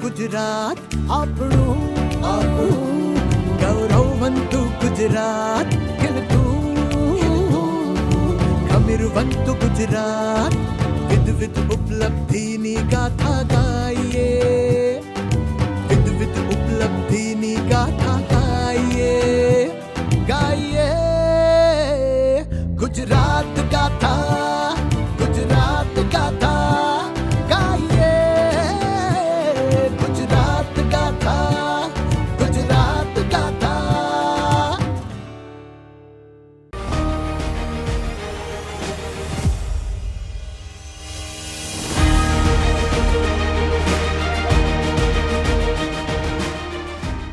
ગુજરાત આપણું આપણું ગૌરવવંતું ગુજરાત ખીલતું ગમીરવંતું ગુજરાત વિધ વિધ ઉપલબ્ધિની ગાથા ગાઈએ વિધ વિધ ઉપલબ્ધિની ગાથા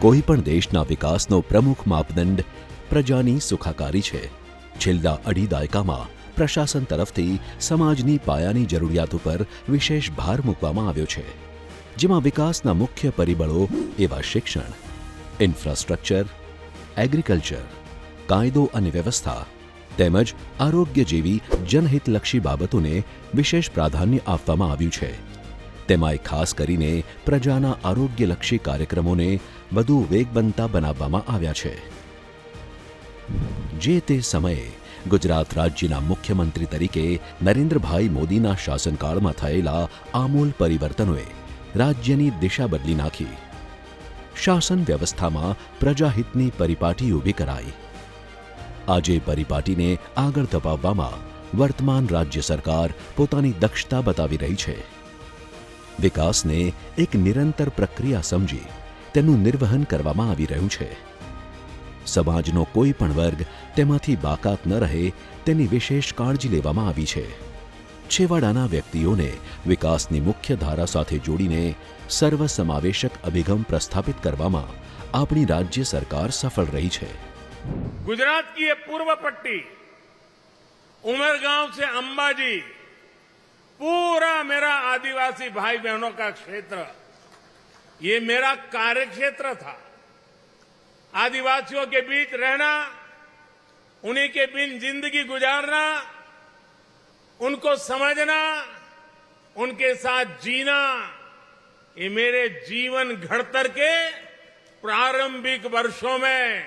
કોઈ પણ દેશના વિકાસનો પ્રમુખ માપદંડ પ્રજાની સુખાકારી છે. છેલ્લા અઢી દાયકામાં પ્રશાસન તરફથી સમાજની પાયાની જરૂરિયાતો પર વિશેષ ભાર મૂકવામાં આવ્યો છે. જેમાં વિકાસના મુખ્ય પરિબળો એવા શિક્ષણ, ઇન્ફ્રાસ્ટ્રક્ચર, એગ્રીકલ્ચર, કાયદો અને વ્યવસ્થા તેમજ આરોગ્ય જેવી જનહિતલક્ષી બાબતોને વિશેષ પ્રાધાન્ય આપવામાં આવ્યું છે. તેમાંય ખાસ કરીને પ્રજાના આરોગ્યલક્ષી કાર્યક્રમોને વધુ વેગબનતા બનાવવામાં આવ્યા છે. જે તે સમયે ગુજરાત રાજ્યના મુખ્યમંત્રી તરીકે નરેન્દ્રભાઈ મોદીના શાસનકાળમાં થયેલા આમૂલ પરિવર્તનોએ રાજ્યની દિશા બદલી નાખી. શાસન વ્યવસ્થામાં પ્રજાહિતની પરિપાટી ઊભી કરાઈ. આજે પરિપાટીને આગળ ધપાવવામાં વર્તમાન રાજ્ય સરકાર પોતાની દક્ષતા બતાવી રહી છે. વિકાસને એક નિરંતર પ્રક્રિયા સમજી તેનું નિર્વહન કરવામાં આવી રહ્યું છે. સમાજનો કોઈ પણ વર્ગ તેમાંથી બાકાત ન રહે તેની વિશેષ કાળજી લેવામાં આવી છે. છેવાડાના વ્યક્તિઓને વિકાસની મુખ્ય ધારા સાથે જોડીને સર્વસમાવેશક અભિગમ પ્રસ્થાપિત કરવામાં આપણી રાજ્ય સરકાર સફળ રહી છે. ગુજરાત કી પૂર્વ પટ્ટી, ઉમરગાંવ અંબાજી पूरा मेरा आदिवासी भाई बहनों का क्षेत्र, ये मेरा कार्य क्षेत्र था। आदिवासियों के बीच रहना, उन्हीं के बिन ज़िंदगी गुजारना, उनको समझना, उनके साथ जीना, ये मेरे जीवन घड़तर के प्रारंभिक वर्षों में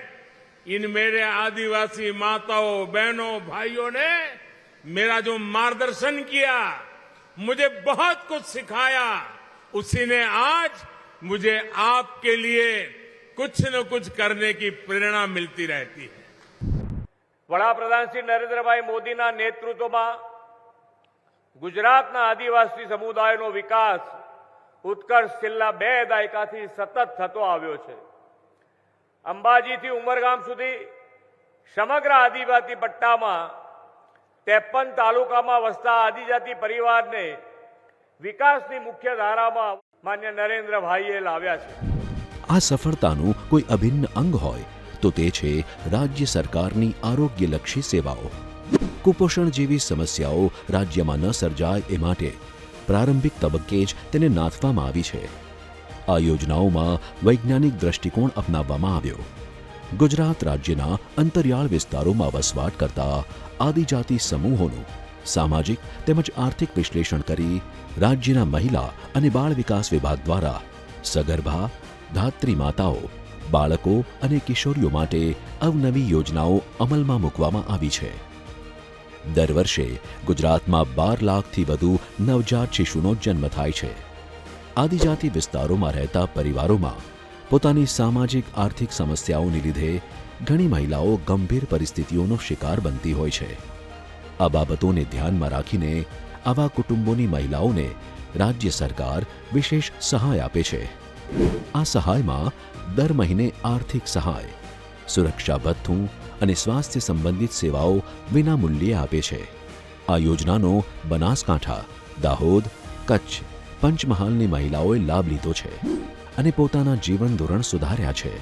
इन मेरे आदिवासी माताओं, बहनों, भाइयों ने मेरा जो मार्गदर्शन किया मुझे बहुत कुछ सिखाया उसी ने आज मुझे आपके लिए कुछ न कुछ करने की प्रेरणा मिलती रहती है વડાપ્રધાન શ્રી નરેન્દ્રભાઈ મોદીના નેતૃત્વમાં ગુજરાતના આદિવાસી સમુદાયનો વિકાસ ઉત્કર્ષ છેલ્લા બે દાયકાથી સતત થતો આવ્યો છે અંબાજીથી ઉમરગામ સુધી સમગ્ર આદિવાસી પટ્ટામાં ત્રેપન તાલુકામાં વસતા આદિજાતિ પરિવારને વિકાસની મુખ્ય ધારામાં માન્ય નરેન્દ્રભાઈએ લાવ્યા છે. આ સફળતાનું કોઈ અભિન્ન અંગ હોય તો તે છે રાજ્ય સરકારની આરોગ્યલક્ષી સેવાઓ. કુપોષણ જેવી સમસ્યાઓ રાજ્યમાં ન સર્જાય એ માટે પ્રારંભિક તબક્કે જ તેને નાથવામાં આવી છે. આ યોજનાઓમાં વૈજ્ઞાનિક દ્રષ્ટિકોણ અપનાવવામાં આવ્યો. ગુજરાત રાજ્યના અંતરિયાળ વિસ્તારોમાં વસવાટ કરતા આદિજાતિ સમૂહોનું સામાજિક તેમજ આર્થિક વિશ્લેષણ કરી રાજ્યના મહિલા અને બાળ વિકાસ વિભાગ દ્વારા સગર્ભા, ધાત્રી માતાઓ, બાળકો અને કિશોરીઓ માટે અવનવી યોજનાઓ અમલમાં મૂકવામાં આવી છે. દર વર્ષે ગુજરાતમાં બાર લાખથી વધુ નવજાત શિશુનો જન્મ થાય છે. આદિજાતિ વિસ્તારોમાં રહેતા પરિવારોમાં પોતાની સામાજિક, આર્થિક સમસ્યાઓને લીધે ઘણી મહિલાઓ ગંભીર પરિસ્થિતિઓનો શિકાર બનતી હોય છે. આ બાબતોને ધ્યાનમાં રાખીને આવા કુટુંબોની મહિલાઓને રાજ્ય સરકાર વિશેષ સહાય આપે છે. આ સહાયમાં દર મહિને આર્થિક સહાય સુરક્ષા ભથ્થું અને સ્વાસ્થ્ય સંબંધિત સેવાઓ વિના મૂલ્યે આપે છે. આ યોજનાનો બનાસકાંઠા, દાહોદ, કચ્છ પંચમહાલની મહિલાઓએ લાભ લીધો છે. અને પોતાના જીવન ધોરણ સુધાર્યા છે.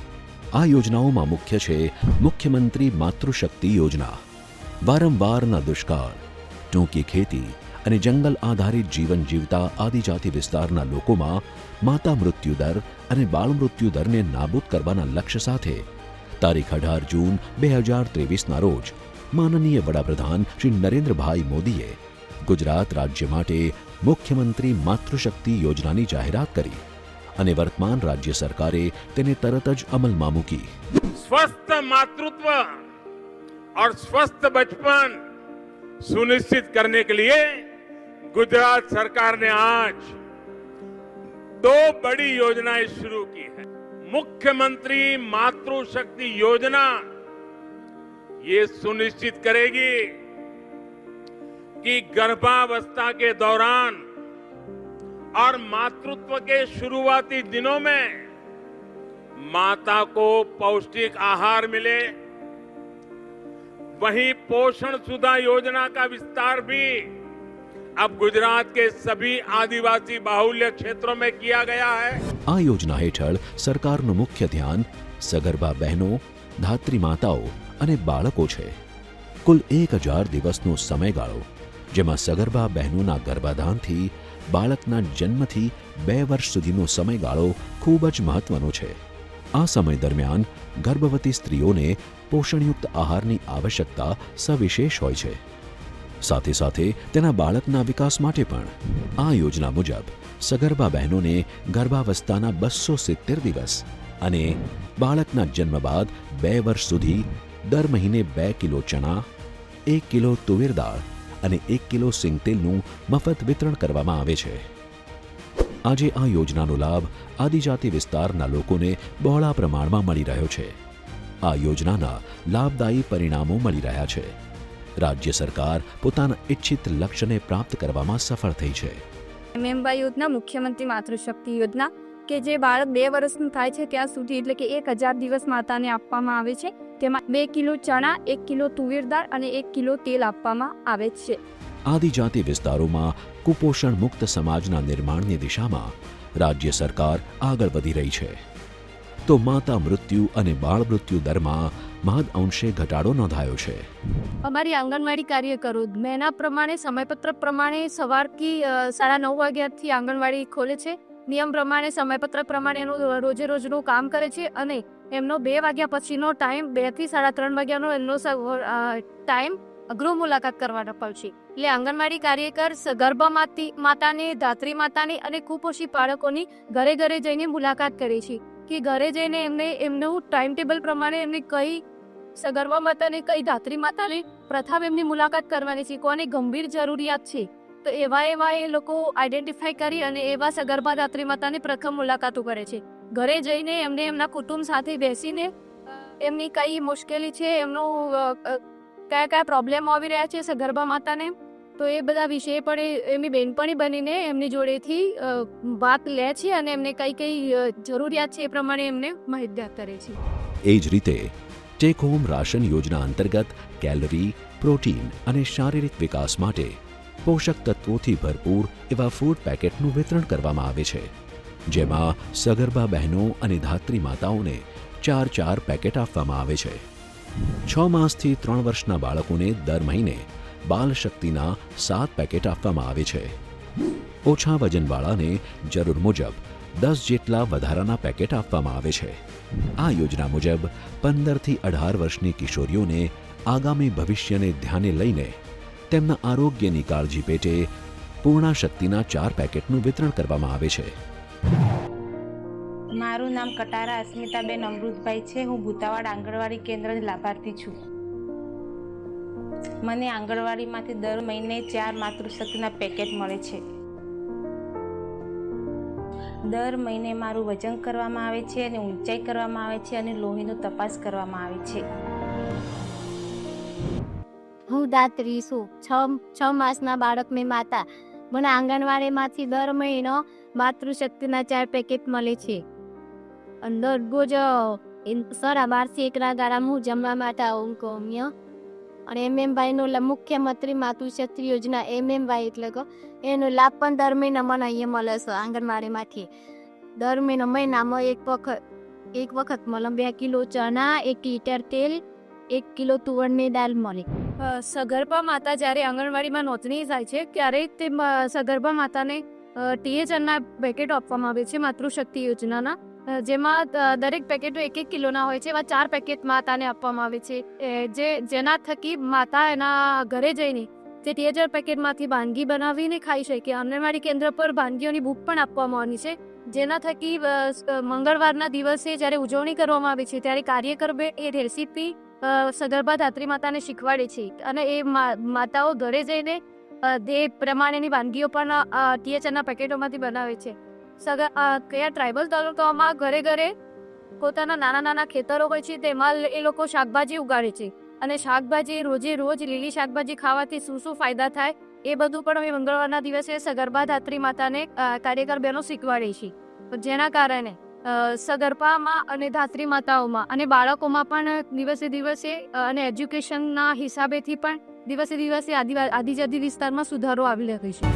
આ યોજનાઓમાં મુખ્ય છે મુખ્યમંત્રી માતૃશક્તિ યોજના. વારંવારના દુષ્કાળ, ટૂંકી ખેતી અને જંગલ આધારિત જીવન જીવતા આદિજાતિ વિસ્તારના લોકોમાં માતા મૃત્યુ દર અને બાળ મૃત્યુદરને નાબૂદ કરવાના લક્ષ્ય સાથે તારીખ અઢાર જૂન બે હજાર ત્રેવીસના રોજ માનનીય વડાપ્રધાન શ્રી નરેન્દ્રભાઈ મોદીએ ગુજરાત રાજ્ય માટે મુખ્યમંત્રી માતૃશક્તિ યોજનાની જાહેરાત કરી. અને વર્તમાન રાજ્ય સરકારે તેને તરત જ અમલમાં મૂકી स्वस्थ मातृत्व और स्वस्थ बचपन सुनिश्चित करने के लिए गुजरात सरकार ने आज दो बड़ी योजनाएं शुरू की है मुख्यमंत्री मातृशक्ति योजना ये सुनिश्चित करेगी कि गर्भावस्था के दौरान और मातृत्व के शुरुआती दिनों में माता को पौष्टिक आहार मिले वहीं पोषण सुधा योजना का विस्तार भी अब गुजरात के सभी आदिवासी बाहुल्य क्षेत्रों में किया गया है આ યોજના હેઠળ સરકારનું મુખ્ય ધ્યાન સગર્ભા બહેનો ધાત્રી માતાઓ અને બાળકો છે કુલ એક હજાર દિવસનો સમયગાળો જેમાં સગર્ભા બહેનોના ગર્ભાધાનથી બાળકના જન્મથી બે વર્ષ સુધીનો સમયગાળો ખૂબ જ મહત્વનો છે. આ સમય દરમિયાન ગર્ભવતી સ્ત્રીઓને પોષણયુક્ત આહારની આવશ્યકતા સવિશેષ હોય છે. સાથે સાથે તેના બાળકના વિકાસ માટે પણ આ યોજના મુજબ સગર્ભા બહેનોને ગર્ભાવસ્થાના બસો સિત્તેર દિવસ અને બાળકના જન્મ બાદ બે વર્ષ સુધી દર મહિને બે કિલો ચણા, એક કિલો તુવેર દાળ અને એક કિલો સિંગતેલનું મફત વિતરણ કરવામાં આવે છે. આજે આ યોજનાનો લાભ આદિજાતિ વિસ્તારના લોકોને બહોળા પ્રમાણમાં મળી રહ્યો છે. આ યોજનાના લાભદાયી પરિણામો મળી રહ્યા છે. રાજ્ય સરકાર પોતાના ઇચ્છિત લક્ષ્યને પ્રાપ્ત કરવામાં સફળ થઈ છે. મેમ્બા યોજના મુખ્યમંત્રી માતૃશક્તિ યોજના કે જે બાળક બે વર્ષનું થાય છે ત્યાં સુધી એટલે કે એક હજાર દિવસ માતાને આપવામાં આવે છે. તેમાં બે કિલો ચણા એક કિલો તુવેર દાળ અને એક કિલો તેલ આપવામાં આવે છે. આદિજાતિ વિસ્તારોમાં કુપોષણ મુક્ત સમાજના નિર્માણની દિશામાં રાજ્ય સરકાર આગળ વધી રહી છે. તો માતા મૃત્યુ અને બાળ મૃત્યુ દરમાં મહદ અંશે ઘટાડો નોંધાયો છે. અમારી આંગણવાડી કાર્યકરો મહિના પ્રમાણે સમયપત્રક પ્રમાણે સવારથી અ, સાડા નવ વાગ્યાથી આંગણવાડી ખોલે છે. નિયમ પ્રમાણે, સમયપત્રક પ્રમાણે એનું રોજે રોજનું કામ કરે છે અને એમનો બે વાગ્યા પછીનો ટાઈમ, બેથી સાડા ત્રણ વાગ્યાનો એમનો ટાઈમ ગૃહ મુલાકાત કરવાનો પડશે એટલે આંગણવાડી કાર્યકર માતાને માતાની, ધાત્રી માતાની અને કુપોષી બાળકોની ઘરે ઘરે જઈને મુલાકાત કરે છે કે ઘરે જઈને એમને એમનું ટાઈમ ટેબલ પ્રમાણે એમને કઈ સગર્ભા માતાને, કઈ ધાત્રી માતાને પ્રથમ એમની મુલાકાત કરવાની છે. કોને ગંભીર જરૂરિયાત છે? તો એવા એવા એ લોકો આઈડેન્ટિફાઈ કરી અને એવા સગર્ભા ધાત્રી માતાની પ્રથમ મુલાકાતો કરે છે. ઘરે જઈને એમને એમના કુટુંબ સાથે બેસીને એમની કઈ મુશ્કેલી છે, એમનું કયા કયા પ્રોબ્લેમ આવી રહ્યા છે સગર્ભા માતાને, તો એ બધા વિષય પણ એમની બેનપણી બનીને એમની જોડેથી વાત લે છે અને એમને કઈ કઈ જરૂરિયાત છે એ પ્રમાણે એમને માહિતગાર કરે છે. એ જ રીતે ટેક હોમ રાશન યોજના અંતર્ગત કેલરી પ્રોટીન અને શારીરિક વિકાસ માટે પોષક તત્વોથી ભરપૂર એવા ફૂડ પેકેટનું વિતરણ કરવામાં આવે છે, જેમાં સગર્ભા બહેનો અને ધાત્રી માતાઓને ચાર ચાર પેકેટ આપવામાં આવે છે. છ માસથી ત્રણ વર્ષના બાળકોને દર મહિને બાલ શક્તિના સાત પેકેટ આપવામાં આવે છે. ઓછા વજનવાળાને જરૂર મુજબ દસ જેટલા વધારાના પેકેટ આપવામાં આવે છે. આ યોજના મુજબ પંદરથી અઢાર વર્ષની કિશોરીઓને આગામી ભવિષ્યને ધ્યાને લઈને તેમના આરોગ્યની કાળજી પેટે પૂર્ણા શક્તિના ચાર પેકેટનું વિતરણ કરવામાં આવે છે. મારું નામ કટારા અસ્મિતાબેન અમૃતભાઈ છે. હું ભૂતાવાડ આંગણવાડી કેન્દ્રની લાભાર્થી છું. મને આંગણવાડીમાંથી દર મહિને ચાર માતૃશક્તિના પેકેટ મળે છે. દર મહિને મારું વજન કરવામાં આવે છે અને ઊંચાઈ કરવામાં આવે છે અને લોહીનો તપાસ કરવામાં આવે છે. દાત્રી છું છ છ માસના બાળક મેં માતા. મને આંગણવાડીમાંથી દર મહિનો માતૃશક્તિના ચાર પેકેટ મળે છે. અને દરરોજ સાડા બારથી એકના ગાળામાં હું જમવા માટે આવું કહું અને એમ એમ ભાઈનો મુખ્યમંત્રી માતૃશક્તિ યોજના, એમ એમ ભાઈ એટલે કે એનો લાભ પણ દર મહિને મને અહીંયા મળે છે, આંગણવાડીમાંથી. દર મહિને મહિનામાં એક વખત એક વખત મળે બે કિલો ચણા, એક લીટર તેલ એક કિલો તુવરની દાળ મળે. સગર્ભા માતા જ્યારે આંગણવાડીમાં નોંધણી થાય છે, ત્યારે તે સગર્ભા માતાને ટીએચઆરના પેકેટ આપવામાં આવે છે, માતૃશક્તિ યોજનાના. જેમાં દરેક પેકેટો એક એક કિલોના હોય છે, એવા ચાર પેકેટ માતાને આપવામાં આવે છે. જે, જેના થકી માતા એના ઘરે જઈને તે ટીએચઆર પેકેટમાંથી વાનગી બનાવીને ખાઈ શકે. આંગણવાડી કેન્દ્ર પર વાનગીઓની બુક પણ આપવામાં આવી છે, જેના થકી મંગળવારના દિવસે જ્યારે ઉજવણી કરવામાં આવે છે, ત્યારે કાર્યકર એ રેસીપી સગર્ભા ધાત્રી માતાને શીખવાડે છે. અને એ માતાઓ ઘરે જઈને તે પ્રમાણેની વાનગીઓ પણ ટીએચઆરના પેકેટોમાંથી બનાવે છે. સગર કયા ટ્રાઇબલ તાલુકાઓમાં ઘરે ઘરે પોતાના નાના નાના ખેતરો હોય છે, તેમાં એ લોકો શાકભાજી ઉગાડે છે. અને શાકભાજી રોજે રોજ લીલી શાકભાજી ખાવાથી શું શું ફાયદા થાય, એ બધું પણ અમે મંગળવારના દિવસે સગર્ભા ધાત્રી માતાને કાર્યકર બહેનો શીખવાડે છે જેના કારણે સગર્ભામાં અને ધાત્રી માતાઓમાં અને બાળકોમાં પણ દિવસે દિવસે અને એજ્યુકેશનના હિસાબેથી પણ દિવસે દિવસે આદિજાતિ વિસ્તારમાં સુધારો આવી રહ્યો છે.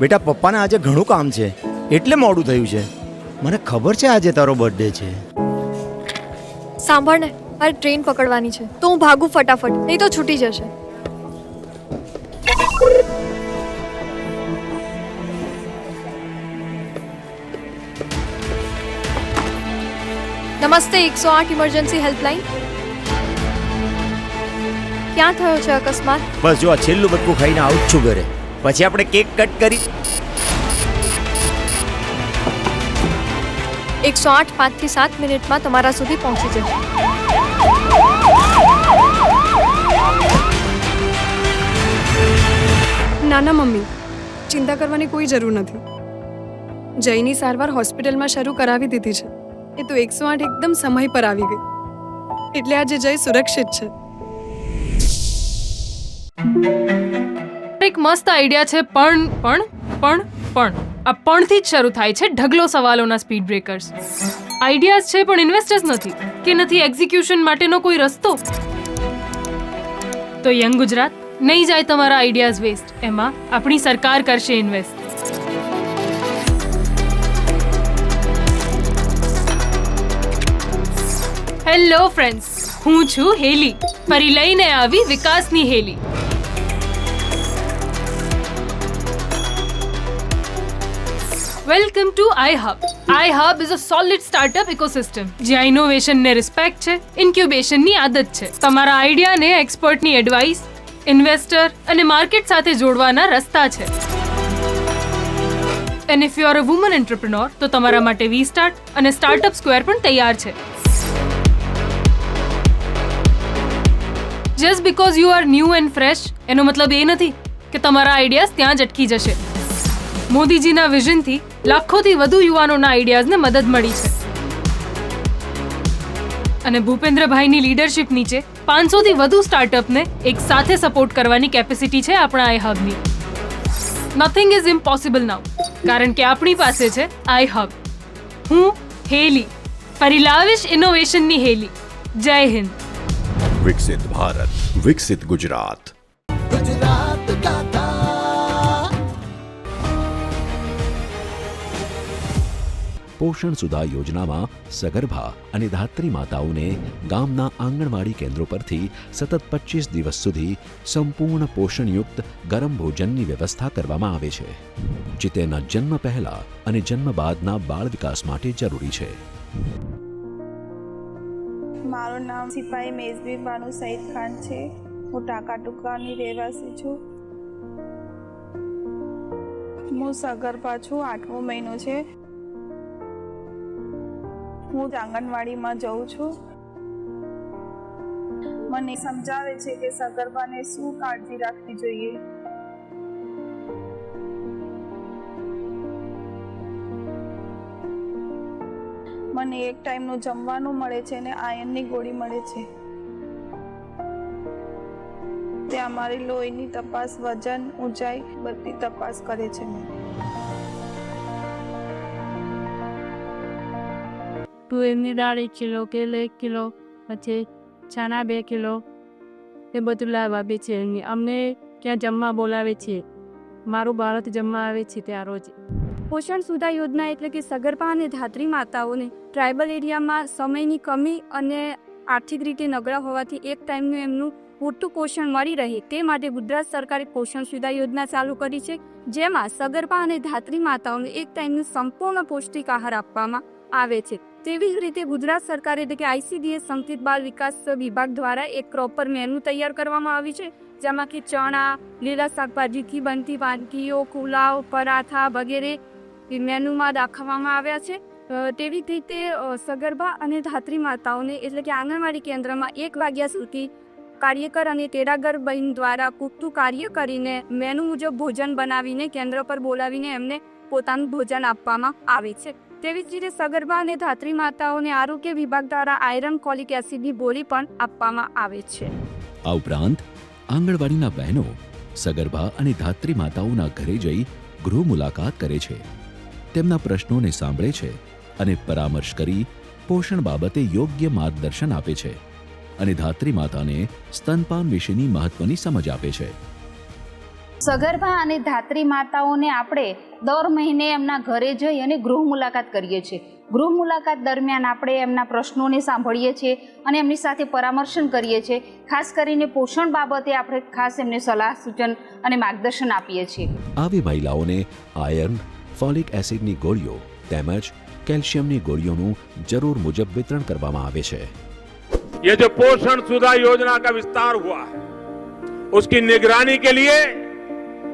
બેટા પપ્પાને આજે ઘણું કામ છે. એટલે મોડું થયું છે. મને ખબર છે આજે તારો બર્થડે છે. સાંભળ ને મારે ટ્રેન પકડવાની છે. તો હું ભાગું ફટાફટ નહીં તો છૂટી જશે. નમસ્તે એકસો આઠ ઇમરજન્સી હેલ્પલાઇન ક્યાં થયો છે અકસ્માત? બસ જો આ છેલ્લું બટકું ખાઈને આવું જ છું ઘરે. પછી આપણે કેક કટ કરી એકસો આઠ પાંચથી સાત મિનિટમાં તમારા સુધી પહોંચી જશે નાના મમ્મી ચિંતા કરવાની કોઈ જરૂર નથી. જયની સારવાર હોસ્પિટલમાં શરૂ કરાવી દીધી છે. એ તો એકસો આઠ એકદમ સમય પર આવી ગઈ. એટલે આજે જય સુરક્ષિત છે. એક મસ્ત આઈડિયા છે, પણ પણ પણ પણ. આ પણથી જ શરૂ થાય છે ઢગલો સવાલોના સ્પીડ બ્રેકર્સ આઈડિયાઝ છે, પણ ઇન્વેસ્ટર્સ નથી. કે નથી એક્ઝિક્યુશન માટેનો કોઈ રસ્તો? તો યંગ ગુજરાત, નહીં જાય તમારા આઈડિયાઝ વેસ્ટ એમાં આપણી સરકાર કરશે ઇન્વેસ્ટ હેલો ફ્રેન્ડ્સ હું છું હેલી. ફરી લઈને આવી વિકાસની હેલી. Welcome to I hub I hub is a solid startup ecosystem જ્યાં ઇનોવેશન ને રિસ્પેક્ટ છે ઇન્ક્યુબેશનની આદત છે. તમારા આઈડિયાને એક્સપર્ટની એડવાઇસ ઇન્વેસ્ટર અને માર્કેટ સાથે જોડવાના રસ્તા છે. And if you are a woman entrepreneur તો તમારા માટે વી સ્ટાર્ટ અને સ્ટાર્ટઅપ સ્ક્વેર પણ તૈયાર છે. Just because you are new and fresh એનો મતલબ એ નથી કે તમારા આઈડિયાઝ ત્યાં જ અટકી જશે. મોદીજીના વિઝનથી લાખોથી વધુ યુવાનોના આઈડિયાઝને મદદ મળી છે. અને ભૂપેન્દ્રભાઈની લીડરશિપ નીચે પાંચસોથી વધુ સ્ટાર્ટઅપને એક સાથે સપોર્ટ કરવાની કેપેસિટી છે આપણા આઈ હબની નથિંગ ઇઝ ઇમ્પોસિબલ નાઉ કારણ કે આપણી પાસે છે આઈ હબ હું હેલી ફરી લાવીશ ઇનોવેશનની હેલી જય હિન્દ. વિકસિત ભારત વિકસિત ગુજરાત ગુજરાત પોષણ સુધા યોજનામાં સગર્ભા અને ધાત્રી માતાઓને ગામના આંગણવાડી કેન્દ્રો પરથી સતત પચીસ દિવસ સુધી સંપૂર્ણ પોષણયુક્ત ગરમ ભોજનની વ્યવસ્થા કરવામાં આવે છે જે તેના જન્મ પહેલા અને જન્મ બાદના બાળ વિકાસ માટે જરૂરી છે મારું નામ સિપાહી મેઝબી બાનુ સઈદ ખાન છે. હું ટાંકા ટુકાની રહેવાસી છું. હું સગર્ભા છું, આઠમો મહિનો છે. હું આંગણવાડીમાં જઉં છું. મને સમજાવે છે કે સગર્ભાને શું કાળજી રાખવી જોઈએ? મને એક ટાઈમનું જમવાનું મળે છે અને આયનની ગોળી મળે છે. ત્યાં અમારી લોહીની તપાસ, વજન, ઊંચાઈ બધી તપાસ કરે છે. તુવેરની દાળ એક કિલો કેળ એક કિલો, પછી ચાના બે કિલો, એ બધું લાવવા આપે છે. અમને ક્યાં જમવા બોલાવે છે? મારું બાળક જમવા આવે છે ત્યાં રોજ. પોષણ સુધા યોજના એટલે કે સગર્ભા અને ધાત્રી માતાઓને ટ્રાઇબલ એરિયામાં સમયની કમી અને આર્થિક રીતે નબળા હોવાથી એક ટાઈમનું એમનું પૂરતું પોષણ મળી રહે તે માટે ગુજરાત સરકારે પોષણ સુવિધા યોજના ચાલુ કરી છે, જેમાં સગર્ભા અને ધાત્રી માતાઓને એક ટાઈમનું સંપૂર્ણ પૌષ્ટિક આહાર આપવામાં આવે છે. તેવી જ રીતે ગુજરાત સરકાર એટલે કે આઈસીડીએસ સંકિત બાળ વિકાસ વિભાગ દ્વારા એક પ્રોપર મેનુ તૈયાર કરવામાં આવ્યું છે, જેમાં કે ચણા, લીલા શાકભાજીથી બનતી વાનગીઓ, પુલાવ, પરાઠા વગેરે મેનુમાં દાખવવામાં આવ્યા છે. તેવી જ રીતે સગર્ભા અને ધાત્રી માતાઓને એટલે કે આંગણવાડી કેન્દ્રમાં એક વાગ્યા સુધી કાર્યકર અને તેડાગર બહેન દ્વારા પૂરતું કાર્ય કરીને મેનુ મુજબ ભોજન બનાવીને કેન્દ્ર પર બોલાવીને એમને પોતાનું ભોજન આપવામાં આવે છે. તેવી જ રીતે સગર્ભા અને ધાત્રી માતાઓને આરોગ્ય વિભાગ દ્વારા આયરન કોલિક એસિડની ગોળી પણ આપવામાં આવે છે. આ ઉપરાંત, આંગણવાડીના બહેનો સગર્ભા અને ધાત્રી માતાઓના ઘરે જઈ ગૃહ મુલાકાત કરે છે. તેમના પ્રશ્નોને સાંભળે છે અને પરામર્શ કરી પોષણ બાબતે યોગ્ય માર્ગદર્શન આપે છે અને ધાત્રી માતાને સ્તનપાન વિશેની મહત્વની સમજ આપે છે. સગર્ભા અને ધાત્રી માતાઓને આપણે દર મહિને એમના ઘરે જઈ અને ગૃહ મુલાકાત કરીએ છીએ. ગૃહ મુલાકાત દરમિયાન આપણે એમના પ્રશ્નોને સાંભળીએ છીએ અને એમની સાથે પરામર્શન કરીએ છીએ. ખાસ કરીને પોષણ બાબતે આપણે ખાસ એમને સલાહ સૂચન અને માર્ગદર્શન આપીએ છીએ. આવી મહિલાઓને આયર્ન ફોલિક એસિડની ગોળીઓ તેમજ કેલ્શિયમની ગોળીઓનું જરૂર મુજબ વિતરણ કરવામાં આવે છે ये जो पोषण सुधा योजना का विस्तार हुआ है उसकी निगरानी के लिए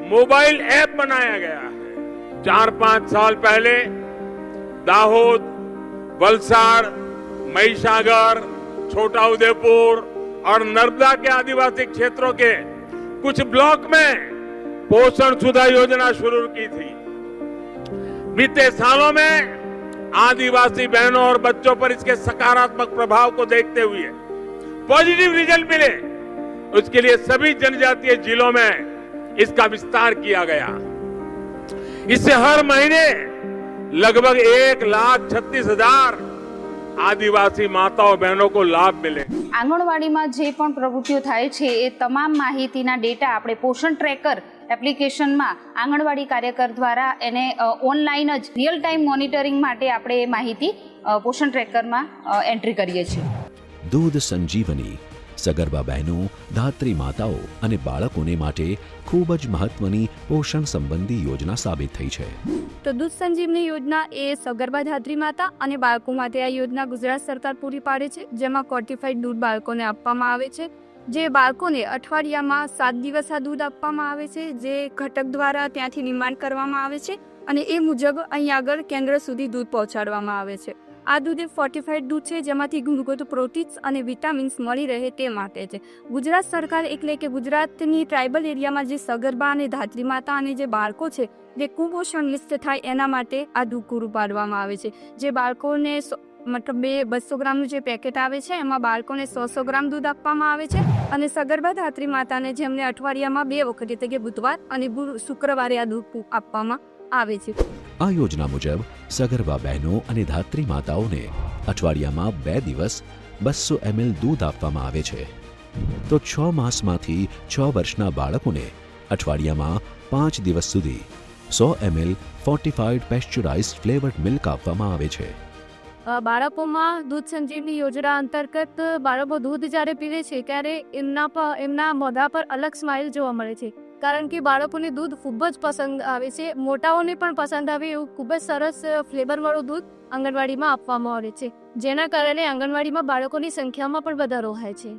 मोबाइल ऐप बनाया गया है चार पांच साल पहले दाहोद वलसाड़ महिसागर छोटा उदयपुर और नर्मदा के आदिवासी क्षेत्रों के कुछ ब्लॉक में पोषण सुधा योजना शुरू की थी बीते सालों में आदिवासी बहनों और बच्चों पर इसके सकारात्मक प्रभाव को देखते हुए पॉजिटिव रिजल्ट मिले उसके लिए सभी जनजातीय जिलों में इसका विस्तार किया गया इससे हर महीने लगभग एक लाख छत्तीस हजार आदिवासी माताओं बहनों को लाभ मिले આંગણવાડીમાં જે પણ પ્રવૃત્તિઓ થાય છે એ તમામ માહિતીના ડેટા આપણે પોષણ ટ્રેકર એપ્લિકેશનમાં આંગણવાડી કાર્યકર દ્વારા એને ઓનલાઈન જ રિયલ ટાઈમ મોનિટરિંગ માટે આપણે એ માહિતી પોષણ ટ્રેકરમાં એન્ટ્રી કરીએ છીએ. દૂધ સંજીવની સગર્ભા બહેનો ધાત્રી માતાઓ અને બાળકોને માટે ખૂબ જ મહત્વની પોષણ સંબંધી યોજના સાબિત થઈ છે. તો દૂધ સંજીવની યોજના એ સગર્ભા ધાત્રી માતા અને બાળકો માટે આ યોજના ગુજરાત સરકાર પૂરી પાડે છે જેમાં કોર્ટિફાઈડ દૂધ બાળકોને આપવામાં આવે છે. જે બાળકોને અઠવાડિયામાં સાત દિવસ આ દૂધ આપવામાં આવે છે, જે ઘટક દ્વારા ત્યાંથી નિર્માણ કરવામાં આવે છે અને એ મુજબ અહીં આગળ કેન્દ્ર સુધી દૂધ પહોંચાડવામાં આવે છે. આ દૂધ એ ફોર્ટિફાઈડ દૂધ છે, જેમાંથી ગુણગત પ્રોટીન્સ અને વિટામિન્સ મળી રહે તે માટે છે. ગુજરાત સરકાર એટલે કે ગુજરાતની ટ્રાઇબલ એરિયામાં જે સગર્ભા અને ધાત્રી માતા અને જે બાળકો છે, જે કુપોષણ મુક્ત થાય એના માટે આ દૂધ પૂરું પાડવામાં આવે છે. જે બાળકોને મતલબ બે બસો ગ્રામનું જે પેકેટ આવે છે, એમાં બાળકોને સો સો ગ્રામ દૂધ આપવામાં આવે છે અને સગર્ભા ધાત્રી માતાને જેમને અઠવાડિયામાં બે વખત, એટલે કે બુધવાર અને શુક્રવારે આ દૂધ આપવામાં આવે છે. આ યોજના મુજબ સગર્ભા બહેનો અને ધાત્રી માતાઓને અઠવાડિયામાં બે દિવસ બસો એમએલ દૂધ આપવામાં આવે છે. તો છ માસમાંથી છ વર્ષના બાળકોને અઠવાડિયામાં પાંચ દિવસ સુધી સો ML fortified pasteurised flavoured milk આપવામાં આવે છે. બાળકોમાં દૂધ સંજીવની યોજના અંતર્ગત બાળકો દૂધ જ્યારે પીવે છે, ત્યારે એમના પર એમના મોઢા પર અલગ સ્માઇલ જોવા મળે છે. કારણ કે બાળકોને દૂધ ખૂબ જ પસંદ આવે છે, મોટાઓને પણ પસંદ આવે એવું ખૂબ જ સરસ ફ્લેવરવાળું દૂધ આંગણવાડીમાં આપવામાં આવે છે. જેના કારણે આંગણવાડીમાં બાળકોની સંખ્યામાં પણ વધારો થાય છે.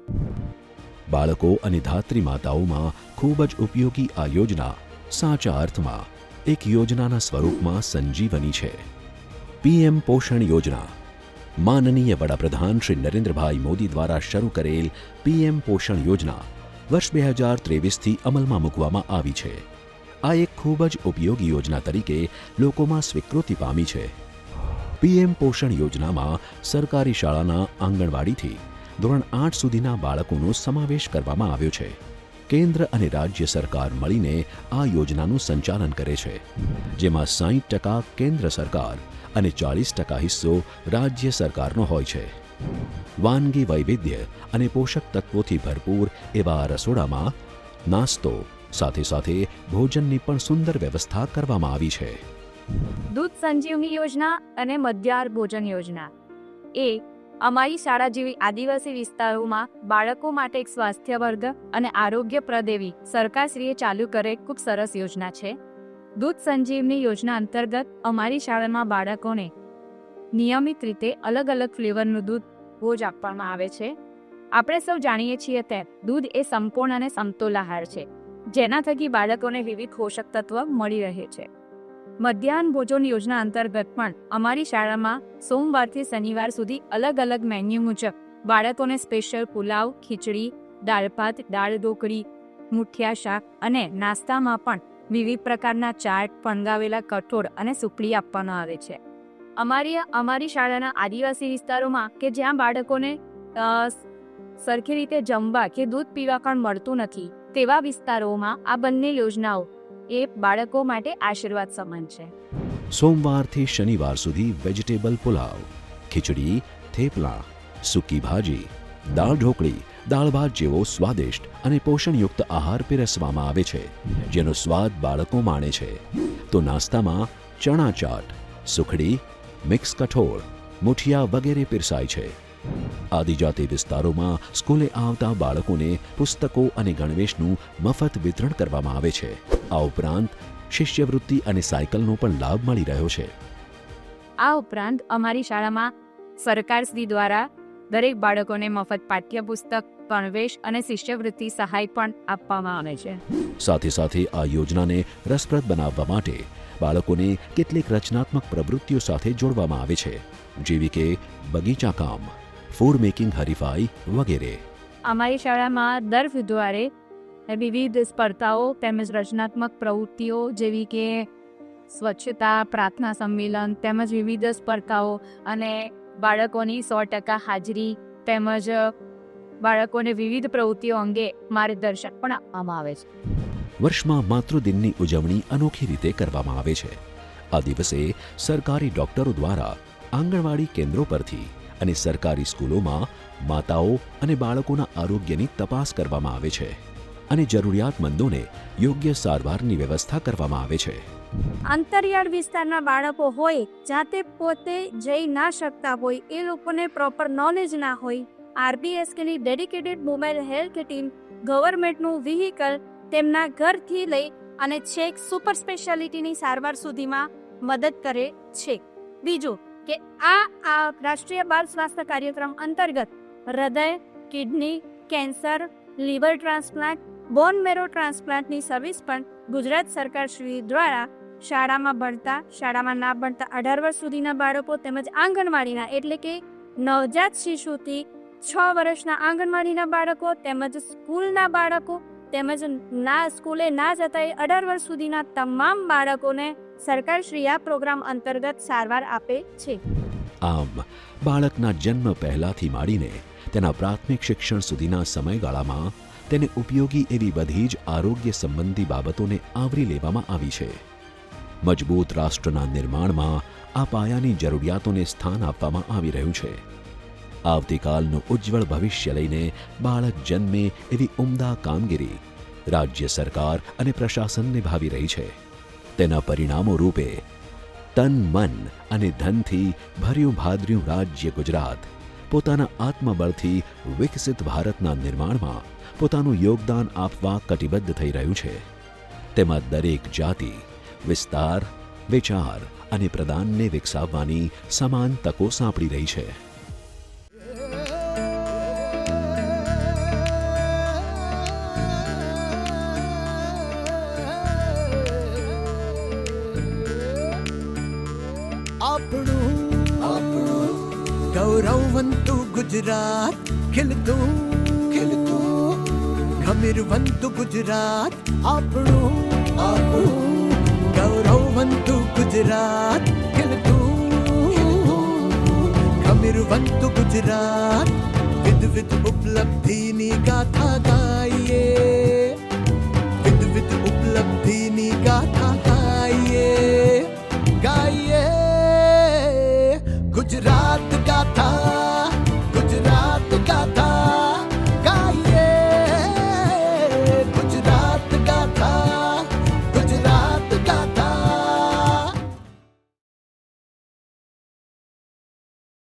બાળકો અને ધાત્રી માતાઓમાં ખૂબ જ ઉપયોગી આ યોજના સાચા અર્થમાં એક યોજનાના સ્વરૂપમાં સંજીવની છે. પીએમ પોષણ યોજના. માનનીય વડાપ્રધાન શ્રી નરેન્દ્રભાઈ મોદી દ્વારા શરૂ કરેલ પીએમ પોષણ યોજના વર્ષ બે હજાર ત્રેવીસથી અમલમાં મૂકવામાં આવી છે. આ એક ખૂબ જ ઉપયોગી યોજના તરીકે લોકોમાં સ્વીકૃતિ પામી છે. પીએમ પોષણ યોજનામાં સરકારી શાળાના આંગણવાડીથી ધોરણ આઠ સુધીના બાળકોનો સમાવેશ કરવામાં આવ્યો છે. કેન્દ્ર અને રાજ્ય સરકાર મળીને આ યોજનાનું સંચાલન કરે છે. જેમાં સાહીઠ ટકા કેન્દ્ર સરકાર અને ચાલીસ ટકા હિસ્સો રાજ્ય સરકારનો હોય છે. વાનગી વૈવિધ્ય અને પોષક તત્વોથી ભરપૂર એવા રસોડામાં નાસ્તો, સાથે સાથે ભોજનની પણ સુંદર વ્યવસ્થા કરવામાં આવી છે. દૂધ સંજીવની યોજના અને મધ્યાર ભોજન યોજના. એ અમારી શાળા જેવી આદિવાસી વિસ્તારોમાં બાળકો માટે એક સ્વાસ્થ્ય વર્ગ અને આરોગ્યપ્રદ એવી સરકારશ્રીએ ચાલુ કરે ખૂબ સરસ યોજના છે. દૂધ સંજીવની યોજના અંતર્ગત અમારી શાળામાં બાળકોને નિયમિત રીતે અલગ અલગ ફ્લેવરનું દૂધ રોજ આપવામાં આવે છે. આપણે સૌ જાણીએ છીએ તેમ, દૂધ એ સંપૂર્ણ અને સમતોલ આહાર છે, જેના થકી બાળકોને વિવિધ પોષક તત્વ મળી રહે છે. મધ્યાહન ભોજન યોજના અંતર્ગત પણ અમારી શાળામાં સોમવારથી શનિવાર સુધી અલગ અલગ મેન્યુ મુજબ બાળકોને સ્પેશિયલ પુલાવ, ખીચડી, દાળ ભાત, દાળ ઢોકળી, મુઠિયા શાક અને નાસ્તામાં પણ વિવિધ પ્રકારના ચાટ ફણગાવેલા કઠોળ અને સુપડી આપવામાં આવે છે. અમારી અમારી શાળાના આદિવાસી વિસ્તારોમાં કે જ્યાં બાળકોને સરખી રીતે જમવા કે દૂધ પીવા પણ મળતું નથી, તેવા વિસ્તારોમાં આ બંને યોજનાઓ એ બાળકો માટે આશીર્વાદ સમાન છે. સોમવારથી શનિવાર સુધી વેજીટેબલ પુલાવ, ખીચડી, થેપલા, સૂકી ભાજી, દાળ ઢોકળી દાળ ભાત જેવો સ્વાદિષ્ટ અને પોષણયુક્ત આહાર પીરસવામાં આવે છે, જેનો સ્વાદ બાળકો માણે છે. તો નાસ્તામાં ચણા ચાટ, સુખડી, મિક્સ કઠોળ, મુઠિયા વગેરે પીરસાય છે. આદિજાતિ વિસ્તારોમાં સ્કૂલે આવતા બાળકોને પુસ્તકો અને ગણવેશનું મફત વિતરણ કરવામાં આવે છે. આ ઉપરાંત શિષ્યવૃત્તિ અને સાયકલનો પણ લાભ મળી રહ્યો છે. આ ઉપરાંત અમારી શાળામાં સરકારશ્રી દ્વારા દરેક બાળકોને મફત પાઠ્યપુસ્તક પ્રવેશ અને શિષ્યવૃત્તિ સહાય પણ આપવામાં આવે છે. સાથે સાથે આ યોજનાને રસપ્રદ બનાવવા માટે બાળકોને કેટલીક રચનાત્મક પ્રવૃત્તિઓ સાથે જોડવામાં આવે છે જેવી કે બગીચા કામ ફૂડ મેકિંગ હરીફાઈ વગેરે. અમારી શાળામાં દર બુધવારે વિવિધ સ્પર્ધાઓ તેમજ રચનાત્મક પ્રવૃત્તિઓ જેવી કે સ્વચ્છતા પ્રાર્થના સંમેલન તેમજ વિવિધ સ્પર્ધાઓ અને બાળકોની સો ટકા હાજરી તેમજ બાળકોને વિવિધ પ્રવૃત્તિઓ અંગે માર્ગદર્શન પણ આપવામાં આવે છે. વર્ષમાં માતૃદિનની ઉજવણી અનોખી રીતે કરવામાં આવે છે. આ દિવસે સરકારી ડોક્ટરો દ્વારા આંગણવાડી કેન્દ્રો પરથી અને સરકારી સ્કૂલોમાં માતાઓ અને બાળકોના આરોગ્યની તપાસ કરવામાં આવે છે અને જરૂરિયાતમંદોને યોગ્ય સારવારની વ્યવસ્થા કરવામાં આવે છે. અંતરિયાળ વિસ્તારના બાળકો હોય, જાતે પોતે જઈ ના શકતા હોય, એ લોકોને પ્રોપર નોલેજ ના હોય. આરબીએસકેની ડેડિકેટેડ મોબાઈલ હેલ્થ ટીમ ગવર્મેન્ટનું વ્હીકલ તેમના ઘરથી લઈ અને છેક સુપર સ્પેશિયાલિટીની સારવાર સુધીમાં મદદ કરે છે. બીજું કે આ આ રાષ્ટ્રીય બાળ સ્વાસ્થ્ય કાર્યક્રમ અંતર્ગત હૃદય, kidney, cancer, liver transplant bone marrow ટ્રાન્સપ્લાન્ટની service પણ ગુજરાત સરકાર શ્રી દ્વારા શાળામાં ભણતા, શાળામાં ના ભણતા, અઢાર વર્ષ સુધીના બાળકો તેમજ આંગણવાડીના, એટલે કે નવજાત શિશુથી છ વર્ષના આંગણવાડીના બાળકો તેમજ સ્કૂલના બાળકો તેમજ ના, સ્કૂલે ના જતા એ અઢાર વર્ષ સુધીના તમામ બાળકોને સરકારશ્રી આ પ્રોગ્રામ અંતર્ગત સારવાર આપે છે. આમ, બાળકના જન્મ પહેલાથી માંડીને તેના પ્રાથમિક શિક્ષણ સુધીના સમયગાળામાં તેને ઉપયોગી એવી બધી જ આરોગ્ય સંબંધી બાબતોને આવરી લેવામાં આવી છે. મજબૂત રાષ્ટ્રના નિર્માણમાં આ પાયાની જરૂરિયાતોને સ્થાન આપવામાં આવી રહ્યું છે. આવતીકાલનું ઉજ્જવળ ભવિષ્ય લઈને બાળક જન્મે એવી ઉમદા કામગીરી રાજ્ય સરકાર અને પ્રશાસન નિભાવી રહી છે. તેના પરિણામો રૂપે તન, મન અને ધનથી ભર્યું ભાદર્યું રાજ્ય ગુજરાત પોતાના આત્મબળથી વિકસિત ભારતના નિર્માણમાં પોતાનું યોગદાન આપવા કટિબદ્ધ થઈ રહ્યું છે. તેમાં દરેક જાતિ વિસ્તાર વિચાર અને પ્રદાનને વિકસાવવાની સમાન તકો સાંપડી રહી છે. ગૌરવવંતુ ગુજરાત ખીલતું ખીલતું. ગમીરવંતુ ગુજરાત આપણું આપણું. ગૌરવવંતુ ગુજરાત ખીલતું ગમીરવંતુ ગુજરાત વિધ વિધ ઉપલબ્ધિની ગાથા ગાઈએ વિધ વિધ ઉપલબ્ધિની ગાથા